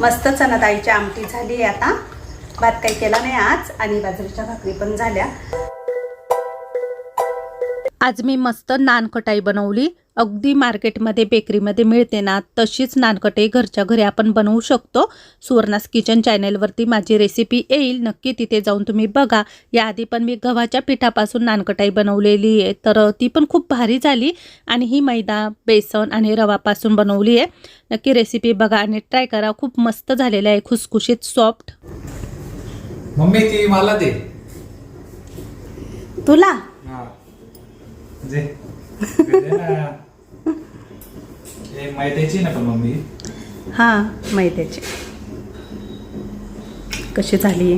मस्त चणाडाळीची आमटी झाली आता. भात काही केला नाही आज आणि बाजरीच्या भाकरी पण झाल्या. आज मी मस्त नानकटाई बनवली. अगदी मार्केटमध्ये बेकरीमध्ये मिळते ना तशीच नानकटाई घरच्या घरी आपण बनवू शकतो. सुवर्णास किचन चॅनेलवरती माझी रेसिपी येईल. नक्की तिथे जाऊन तुम्ही बघा. याआधी पण मी गव्हाच्या पिठापासून नानकटाई बनवलेली आहे. तर ती पण खूप भारी झाली आणि ही मैदा बेसन आणि रवापासून बनवली आहे. नक्की रेसिपी बघा आणि ट्राय करा. खूप मस्त झालेलं आहे. खुसखुशीत सॉफ्ट. मम्मी ती मला दे. तुला? हा. हे मैद्याची ना पण मम्मी? हां मैद्याची कशी झाली?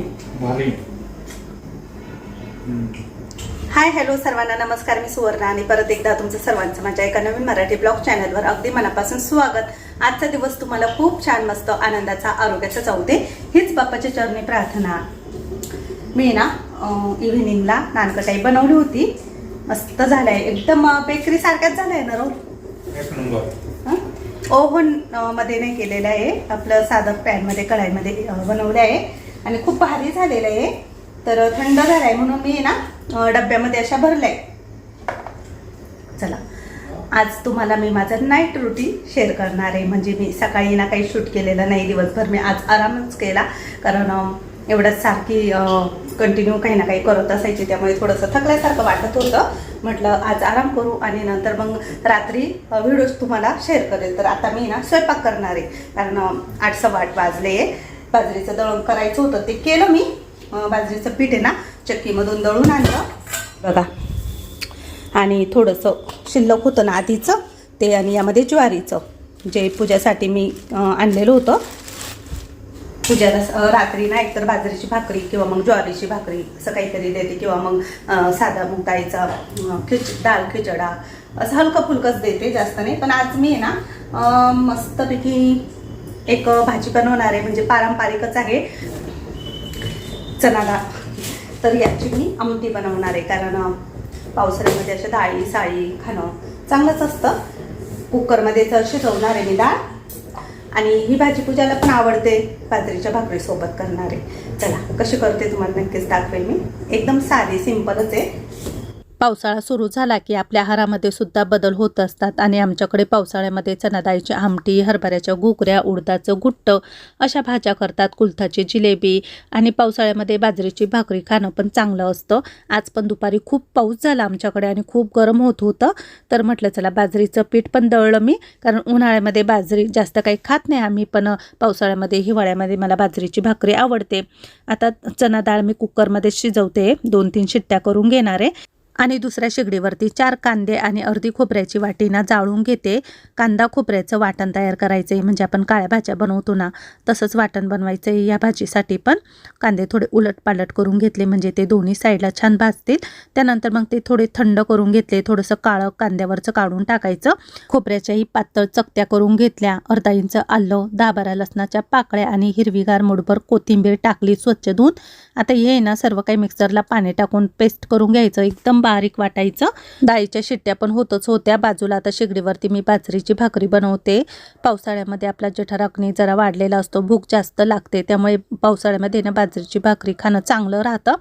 हाय हॅलो सर्वांना. नमस्कार मी सुवर्णा आणि परत एकदा तुमचं सर्वांचं माझ्या एका नवीन मराठी ब्लॉग चॅनलवर अगदी मनापासून स्वागत. आजचा दिवस तुम्हाला खूप छान मस्त आनंदाचा आरोग्याचा जाऊ दे. हीच बाप्पाच्या चरणी प्रार्थना. मी ना इव्हिनिंगला नानकटाई बनवली होती. मस्त झालंय. एकदम बेकरी सारख्याच झालंय ना रो एक नंबर. ओव्हनमध्ये नाही केलेलं आहे. आपलं साधं पॅनमध्ये कढाईमध्ये बनवलं आहे. आणि खूप भारी झालेलं आहे. तर थंड झालाय म्हणून मी ना डब्यामध्ये अशा भरलाय. चला. आज तुम्हाला मी माझं नाईट रुटीन शेअर करणार आहे. म्हणजे मी सकाळी ना काही शूट केलेलं नाही. दिवसभर मी आज आरामच केला. कारण एवढंच सारखी कंटिन्यू काही ना काही करत असायची. त्यामुळे थोडंसं थकल्यासारखं वाटत होतं. म्हटलं आज आराम करू आणि नंतर मग रात्री व्हिडिओज तुम्हाला शेअर करेल. तर आता मी ना स्वयंपाक करणार आहे. कारण आठ सव्वा आठ वाजले. बाजरीचं दळण करायचं होतं. ते केलं मी. बाजरीचं पीठ आहे ना चक्कीमधून दळून आणलं. बघा. आणि थोडंसं शिल्लक होतं ना आधीचं. ते आणि यामध्ये ज्वारीचं. जे पूजासाठी मी आणलेलं होतं. पूजाला रात्री ना एकतर बाजरीची भाकरी किंवा मग ज्वारीची भाकरी असं काहीतरी देते किंवा मग साधा मग डाळीचा खिच डाळ खिचडा असं हलकं फुलकंच देते जास्त नाही. पण आज मी आहे ना मस्तपैकी एक भाजी बनवणार आहे म्हणजे पारंपरिकच आहे. चणा डाळ तर याची मी आमटी बनवणार आहे कारण पावसाळ्यामध्ये अशा डाळी साळी खाणं चांगलंच असतं. कुकरमध्ये तर शिजवणार आहे मी डाळ. आणि ही भाजी पूजाला पण आवडते बाजरीच्या भाकरीसोबत करणारे. चला कशी करते तुम्हाला नक्कीच दाखवेल मी. एकदम साधी सिंपलच आहे. पावसाळा सुरू झाला की आपल्या आहारामध्ये सुद्धा बदल होत असतात आणि आमच्याकडे पावसाळ्यामध्ये चणाडाळीची आमटी हरभऱ्याच्या घुगऱ्या उडदाचं गुट्ट अशा भाज्या करतात. कुलथाची जिलेबी आणि पावसाळ्यामध्ये बाजरीची भाकरी खाणं पण चांगलं असतं. आज पण दुपारी खूप पाऊस झाला आमच्याकडे आणि खूप गरम होत होतं. तर म्हटलं चला बाजरीचं पीठ पण दळलं मी कारण उन्हाळ्यामध्ये बाजरी जास्त काही खात नाही आम्ही पण पावसाळ्यामध्ये हिवाळ्यामध्ये मला बाजरीची भाकरी आवडते. आता चणा डाळ मी कुकरमध्ये शिजवते. दोन तीन शिट्ट्या करून घेणार आहे. आणि दुसऱ्या शेगडीवरती चार कांदे आणि अर्धी खोबऱ्याची वाटीना जाळून घेते. कांदा खोबऱ्याचं वाटण तयार करायचं आहे म्हणजे आपण काळ्या भाज्या बनवतो ना तसंच वाटण बनवायचं आहे या भाजीसाठी पण. कांदे थोडे उलटपालट करून घेतले म्हणजे ते दोन्ही साईडला छान भाजतील. त्यानंतर मग ते थोडे थंड करून घेतले थोडंसं काळं कांद्यावरचं काढून टाकायचं. खोबऱ्याच्याही पातळ चकत्या करून घेतल्या. अर्धा इंच आलं दहा बारा लसणाच्या पाकळ्या आणि हिरवीगार मुठभर कोथिंबीर टाकली स्वच्छ धुवून. आता हे ना सर्व काही मिक्सरला पाणी टाकून पेस्ट करून घ्यायचं. एकदम बारीक वाटायचं. डाळीच्या शिट्ट्या पण होतच होत्या. बाजूला आता शेगडीवरती मी बाजरीची भाकरी बनवते. पावसाळ्यामध्ये आपला जठराग्नी जरा वाढलेला असतो. भूक जास्त लागते. त्यामुळे पावसाळ्यामध्ये ना बाजरीची भाकरी खाणं चांगलं राहतं.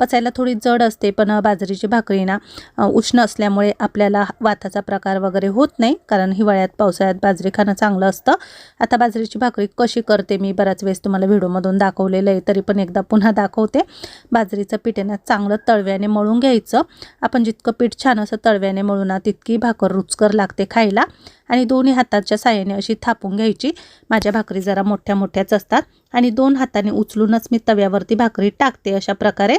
पचायला थोडी जड असते पण बाजरीची भाकरी ना उष्ण असल्यामुळे आपल्याला वाताचा प्रकार वगैरे होत नाही. कारण हिवाळ्यात पावसाळ्यात बाजरी खाणं चांगलं असतं. आता बाजरीची भाकरी कशी करते मी बऱ्याच वेळेस तुम्हाला व्हिडिओमधून दाखवलेलं आहे. तरी पण एकदा पुन्हा दाखवते. बाजरीचं पिठेनं चांगलं तळव्याने मळून घ्यायचं. आपण जितकं पीठ छान असं तळव्याने मळू ना तितकी भाकर रुचकर लागते खायला. आणि दोन्ही हाताच्या साह्याने अशी थापून घ्यायची. माझ्या भाकरी जरा मोठ्या मोठ्याच असतात. आणि दोन हाताने उचलूनच मी तव्यावरती भाकरी टाकते अशा प्रकारे.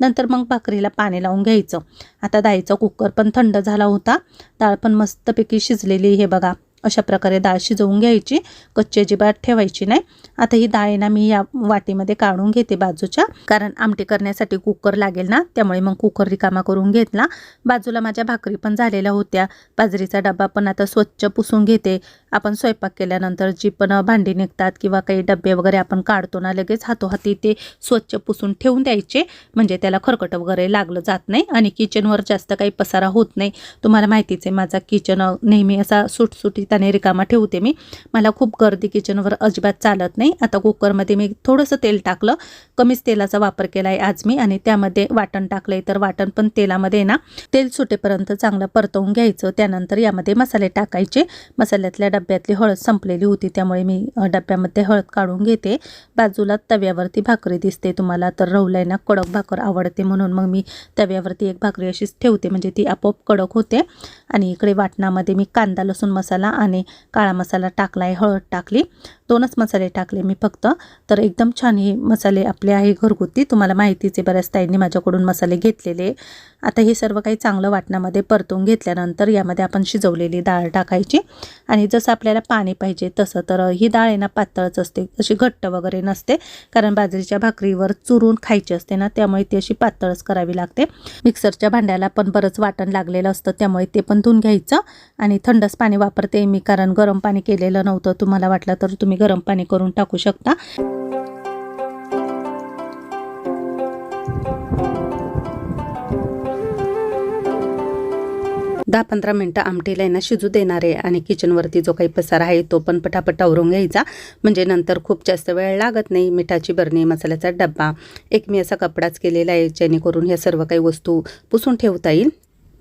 नंतर मग भाकरीला पाणी लावून घ्यायचं. आता डाळीचा कुकर पण थंड झाला होता. डाळ पण मस्तपैकी शिजलेली हे बघा. अशा प्रकारे डाळ शिजवून घ्यायची. कच्ची अजिबात ठेवायची नाही. आता ही डाळ ना मी या वाटीमध्ये काढून घेते बाजूच्या. कारण आमटी करण्यासाठी कुकर लागेल ना त्यामुळे मग कुकर रिकामा करून घेतला. बाजूला माझ्या भाकरी पण झालेल्या होत्या. बाजरीचा डबा पण आता स्वच्छ पुसून घेते. आपण स्वयंपाक केल्यानंतर जी पण भांडी निघतात किंवा काही डबे वगैरे आपण काढतो ना लगेच हातोहाती ते स्वच्छ पुसून ठेवून द्यायचे. म्हणजे त्याला खरकट वगैरे लागलं जात नाही आणि किचनवर जास्त काही पसारा होत नाही. तुम्हाला माहितीच आहे माझा किचन नेहमी असा सुटसुटीत व्यवस्थित रिकामा ठेवते मी. मला खूप गर्दी किचनवर अजिबात चालत नाही. आता कुकरमध्ये मी थोडंसं तेल टाकलं. कमीच तेलाचा वापर केला आहे आज मी आणि त्यामध्ये वाटण टाकलं आहे तर वाटण पण तेलामध्ये ना. तेल सुटेपर्यंत चांगलं परतवून घ्यायचं. त्यानंतर यामध्ये मसाले टाकायचे. मसाल्यातल्या डब्यातली हळद संपलेली होती. त्यामुळे मी डब्यामध्ये हळद काढून घेते. बाजूला तव्यावरती भाकरी दिसते तुम्हाला. तर रवलाय ना कडक भाकर आवडते म्हणून मग मी तव्यावरती एक भाकरी अशीच ठेवते. म्हणजे ती आपोआप कडक होते. आणि इकडे वाटणामध्ये मी कांदा लसूण मसाला आणि काळा मसाला टाकला आहे हळद टाकली दोनच मसाले टाकले मी फक्त. तर एकदम छान हे मसाले आपले आहे घरगुती. तुम्हाला माहितीच आहे बऱ्याच ताईंनी माझ्याकडून मसाले घेतलेले. आता हे सर्व काही चांगलं वाटणामध्ये परतून घेतल्यानंतर यामध्ये आपण शिजवलेली डाळ टाकायची. आणि जसं आपल्याला पाणी पाहिजे तसं तर ही डाळ आहे ना पातळच असते अशी घट्ट वगैरे नसते. कारण बाजरीच्या भाकरीवर चुरून खायची असते ना त्यामुळे ती अशी पातळच करावी लागते. मिक्सरच्या भांड्याला पण बरंच वाटण लागलेलं असतं त्यामुळे ते पण धुवून घ्यायचं. आणि थंडच पाणी वापरते मी कारण गरम पाणी केलेलं नव्हतं. तुम्हाला वाटलं तर तुम्ही गरम पाणी करून टाकू शकता. दहा पंधरा मिनटं आमटीला आहे ना शिजू देणार आहे आणि किचनवरती जो काही पसारा आहे तो पण पटापट आवरून घ्यायचा. म्हणजे नंतर खूप जास्त वेळ लागत नाही मिठाची बरणी मसाल्याचा डब्बा. एक मी असा कपडाच केलेला आहे जेणेकरून ह्या सर्व काही वस्तू पुसून ठेवता येईल.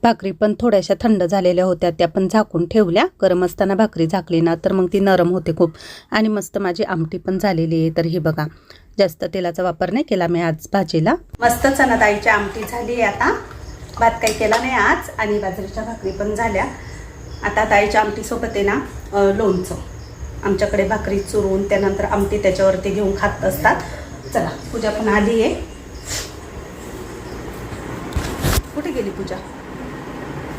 भाकरी पण थोड्याशा थंड झालेल्या होत्या त्या पण झाकून ठेवल्या. गरम असताना भाकरी झाकली ना तर मग ती नरम होते खूप. आणि मस्त माझी आमटी पण झालेली आहे तर ही बघा. जास्त तेलाचा वापर नाही केला मी आज भाजीला. मस्त चना डाळीची आमटी झाली आहे आता. भात काही केला नाही आज आणि बाजरीच्या भाकरी पण झाल्या. आता डाळीच्या आमटीसोबत आहे ना लोणचं. आमच्याकडे भाकरी चुरून त्यानंतर आमटी त्याच्यावरती घेऊन खात असतात. चला पूजा पण आली आहे. कुठे गेली पूजा?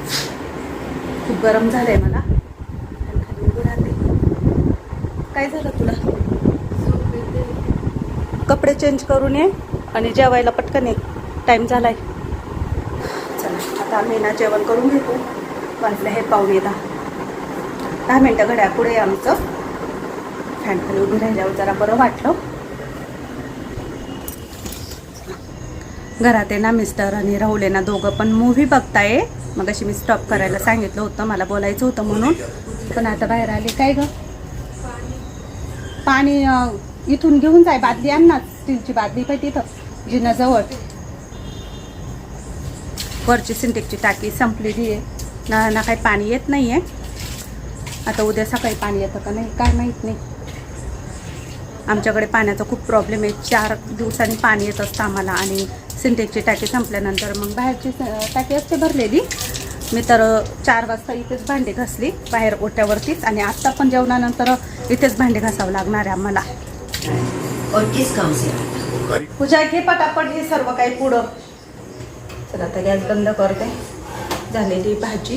खूप गरम झालंय मला. खाली उभी राहते काय झालं तुला? कपडे चेंज करून ये आणि जेवायला पटकन ये. टाईम झालाय. चला आता आम्ही ना जेवण करून घेतो. वाजले हे पाहुणे दहा. दहा मिनटं घड्या पुढे आमचं. फॅन खाली उभी राहिल्यावर जरा बरं वाटलं. घरात आहे ना मिस्टर आणि राहुल आहे ना दोघं पण मूव्ही बघताय. मग अशी मी स्टॉप करायला सांगितलं होतं मला बोलायचं होतं म्हणून. पण आता बाहेर आले. काय ग? पाणी इथून घेऊन जाय बादली आण ना स्टीलची बादली पण तिथं जिन्याजवळ वरची सिंटेकची टाकी संपलेली आहे. ना ना काही पाणी येत नाही आहे आता उद्या सकाळी पाणी येतं का नाही काय माहीत नाही. आमच्याकडे पाण्याचा खूप प्रॉब्लेम आहे. चार दिवसांनी पाणी येत असतं आम्हाला आणि सिंटेकची टाकी संपल्यानंतर मग बाहेरची टाकी असते भरलेली. मी तर चार वाजता इथेच भांडे घासली बाहेर ओट्यावरतीच. आणि आत्ता पण जेवणानंतर इथेच भांडे घासावं लागणार आहे आम्हाला. और किस काम से आया पूजा घे पटापट हे सर्व काही पुढं. चला आता गॅस बंद करते. झालेली भाजी.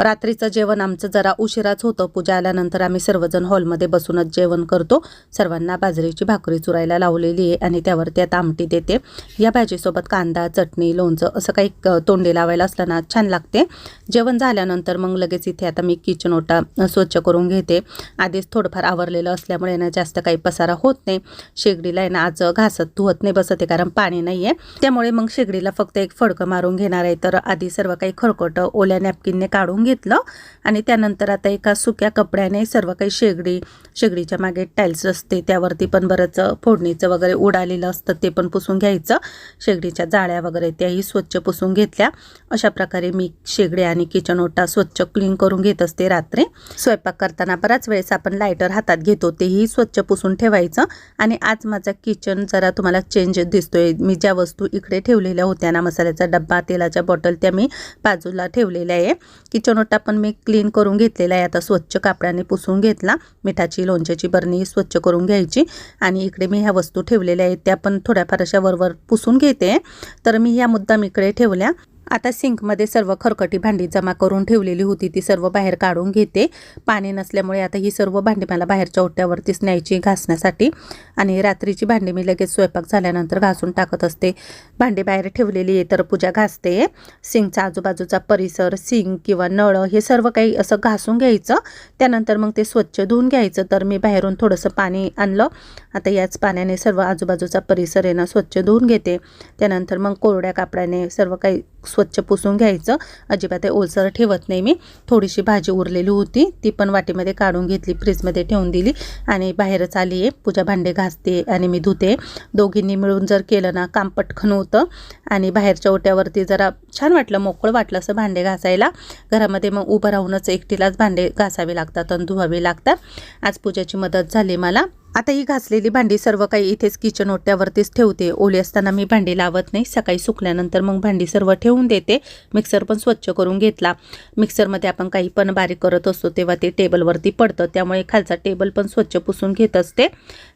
रात्रीचं जेवण आमचं जरा उशिराच होतं. पूजा आल्यानंतर आम्ही सर्वजण हॉलमध्ये बसूनच जेवण करतो. सर्वांना बाजरीची भाकरी चुरायला लावलेली आहे आणि त्यावरती आता आमटी देते. या भाजीसोबत कांदा चटणी लोणचं असं काही तोंडी लावायला असलं ना छान लागते. जेवण झाल्यानंतर मग लगेच इथे आता मी किचन ओटा स्वच्छ करून घेते. आधीच थोडंफार आवरलेलं असल्यामुळे ना जास्त काही पसारा होत नाही. शेगडीला आहे ना आज घासत धुवत नाही बसत आहे कारण पाणी नाही आहे. त्यामुळे मग शेगडीला फक्त एक फडकं मारून घेणार आहे. तर आधी सर्व काही खरकट ओल्या नॅपकिनने काढून घेतलं आणि त्यानंतर आता एका सुक्या कपड्याने सर्व काही शेगडी शेगडीच्या मागे टाईल्स असते त्यावरती पण बरंच फोडणीचं वगैरे उडालेलं असतं ते पण पुसून घ्यायचं. शेगडीच्या जाळ्या वगैरे त्याही स्वच्छ पुसून घेतल्या. अशा प्रकारे मी शेगडी आणि किचन ओटा स्वच्छ क्लीन करून घेत असते रात्री. स्वयंपाक करताना बराच वेळेस आपण लायटर हातात घेतो तेही स्वच्छ पुसून ठेवायचं. आणि आज माझा किचन जरा तुम्हाला चेंज दिसतोय. मी ज्या वस्तू इकडे ठेवलेल्या होत्या ना मसाल्याचा डब्बा तेलाच्या बॉटल त्या मी बाजूला ठेवलेल्या आहे. किचन ओटा पण मी क्लीन करून घेतलेला आहे. आता स्वच्छ कापडाने पुसून घेतला. मिठाची लोणच्याची बरणी स्वच्छ करून घ्यायची. आणि इकडे मी ह्या वस्तू ठेवलेल्या आहेत. त्या पण थोड्याफार अशा वरवर पुसून घेते. तर मी ह्या मुद्दाम इकडे ठेवल्या. आता सिंकमध्ये सर्व खरकटी भांडी जमा करून ठेवलेली होती. ती सर्व बाहेर काढून घेते. पाणी नसल्यामुळे आता ही सर्व भांडी मला बाहेरच्या ओट्यावरतीच न्यायची घासण्यासाठी. आणि रात्रीची भांडी मी लगेच स्वयंपाक झाल्यानंतर घासून टाकत असते. भांडी बाहेर ठेवलेली आहे तर पूजा घासते. सिंकचा आजूबाजूचा परिसर सिंक किंवा नळ हे सर्व काही असं घासून घ्यायचं. त्यानंतर मग ते स्वच्छ धुवून घ्यायचं. तर मी बाहेरून थोडंसं पाणी आणलं. आता याच पाण्याने सर्व आजूबाजूचा परिसर आहे ना स्वच्छ धुवून घेते. त्यानंतर मग कोरड्या कापडाने सर्व काही स्वच्छ पुसून घ्यायचं. अजिबात आहे ओलसर ठेवत नाही मी. थोडीशी भाजी उरलेली होती. ती पण वाटीमध्ये काढून घेतली फ्रीजमध्ये ठेवून दिली आणि बाहेरच आली आहे. पूजा भांडे घासते आणि मी धुते. दोघींनी मिळून जर केलं ना काम पटकन होतं. आणि बाहेरच्या ओट्यावरती जरा छान वाटलं मोकळं वाटलं असं भांडे घासायला. घरामध्ये मग उभं राहूनच एकटीलाच भांडे घासावे लागतात आणि धुवावे लागतात. आज पूजाची मदत झाली मला. आता ही घासलेली भांडी सर्व काही इथेच किचन ओट्यावरतीच ठेवते. ओली असताना मी भांडी लावत नाही. सकाळी सुकल्यानंतर मग भांडी सर्व ठेवून देते. मिक्सर पण स्वच्छ करून घेतला. मिक्सरमध्ये आपण काही पण बारीक करत असतो तेव्हा ते टेबलवरती पडतं. त्यामुळे खालचा टेबल पण स्वच्छ पुसून घेत असते.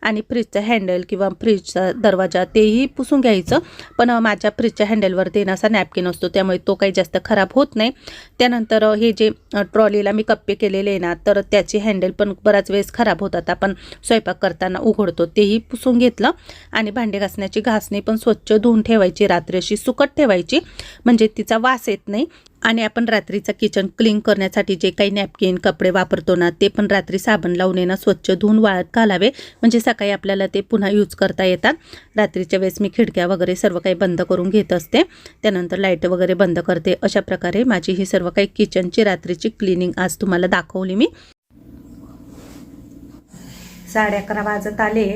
आणि फ्रीजचं हँडल किंवा फ्रीजचा दरवाजा तेही पुसून घ्यायचं. पण माझ्या फ्रीजच्या हँडलवरती ना असा नॅपकिन असतो. त्यामुळे तो काही जास्त खराब होत नाही. त्यानंतर हे जे ट्रॉलीला मी कप्पे केलेले आहे ना तर त्याची हँडल पण बराच वेळेस खराब होतात. आपण स्वयंपाक करताना उघडतो तेही पुसून घेतलं. आणि भांडे घासण्याची घासणी पण स्वच्छ धुवून ठेवायची रात्री अशी सुकट ठेवायची. म्हणजे तिचा वास येत नाही. आणि आपण रात्रीचा किचन क्लीन करण्यासाठी जे काही नॅपकिन कपडे वापरतो ना ते पण रात्री साबण लावून येणं स्वच्छ धुवून वाळत घालावे. म्हणजे सकाळी आपल्याला ते पुन्हा यूज करता येतात. रात्रीच्या वेळेस मी खिडक्या वगैरे सर्व काही बंद करून घेत असते. त्यानंतर लाइट वगैरे बंद करते. अशा प्रकारे माझी ही सर्व काही किचनची रात्रीची क्लिनिंग आज तुम्हाला दाखवली मी. साडे अकरा वाजत आले.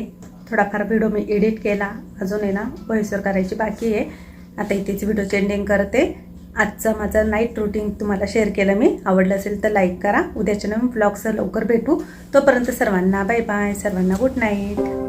थोडाफार व्हिडिओ मी एडिट केला. अजून आहे ना वयसर करायची बाकी आहे. आता इथेच व्हिडिओ चेंडिंग करते. आजचं माझं नाईट रुटीन तुम्हाला शेअर केलं मी. आवडलं असेल तर लाईक करा. उद्याच्या नवीन ब्लॉगचं लवकर भेटू. तोपर्यंत सर्वांना बाय बाय सर्वांना गुड नाईट